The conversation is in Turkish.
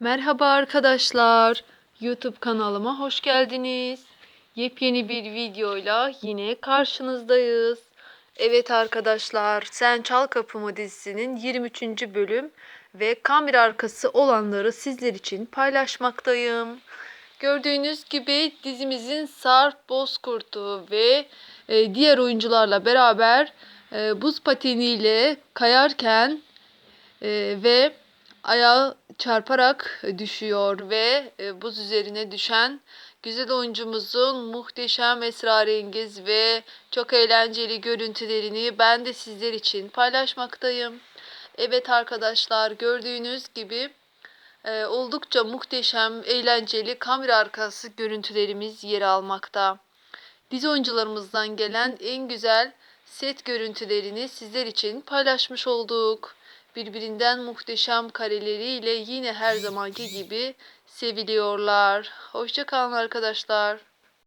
Merhaba arkadaşlar. YouTube kanalıma hoş geldiniz. Yepyeni bir videoyla yine karşınızdayız. Evet arkadaşlar, Sen Çal Kapımı dizisinin 23. bölüm ve kamera arkası olanları sizler için paylaşmaktayım. Gördüğünüz gibi dizimizin Sarp Bozkurt'u ve e, diğer oyuncularla beraber e, buz pateniyle kayarken e, ve ayağı çarparak düşüyor ve e, buz üzerine düşen güzel oyuncumuzun muhteşem esrarengiz ve çok eğlenceli görüntülerini ben de sizler için paylaşmaktayım. Evet arkadaşlar gördüğünüz gibi e, oldukça muhteşem, eğlenceli kamera arkası görüntülerimiz yer almakta. Dizi oyuncularımızdan gelen en güzel set görüntülerini sizler için paylaşmış olduk. Birbirinden muhteşem kareleriyle yine her zamanki gibi seviliyorlar. Hoşçakalın arkadaşlar.